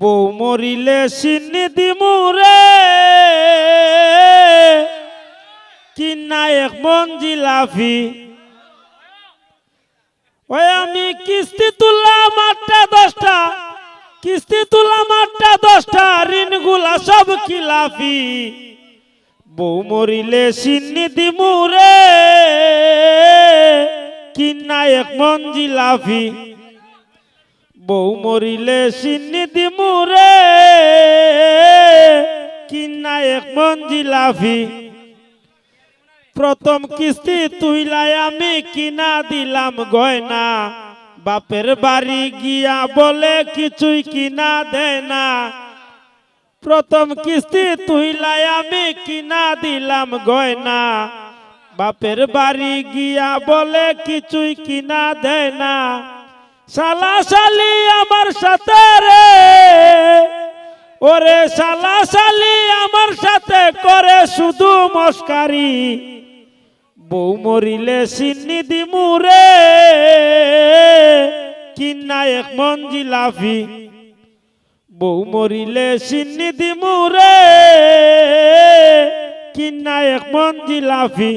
বউ মরিলে সিন্নি দিমুরে কিনা এক মন জিলাফি। ওই আমি কিস্তি তুললাম আটটা দশটা, কিস্তি তুললাম আটটা দশটা, ঋণগুলা সব খিলাফি। বউ মরিলে সিন্নি দিমুরে কিনা এক মন জিলাফি। বউ মরিলে সিন্নি দিমুরে কিনা এক মন জিলাফি? প্রথম কিস্তি তুইলাই আমি কিনা দিলাম গয়না। বাপের বাড়ি গিয়া বলে কিছুই কিনা দেয় না। প্রথম কিস্তি তুইলাই আমি কিনা দিলাম গয়না। বাপের বাড়ি গিয়া বলে কিছুই কিনা দেয় না। শালা শালি আমার সাথে রে। ওরে শালা শালি আমার সাথে করে শুধু মস্কারি। বউ মরিলে সিন্নি দিমুরে কিনা এক মন জিলাফি বউ মরিলে সিন্নি দিমুরে কিনা এক মন জিলাফি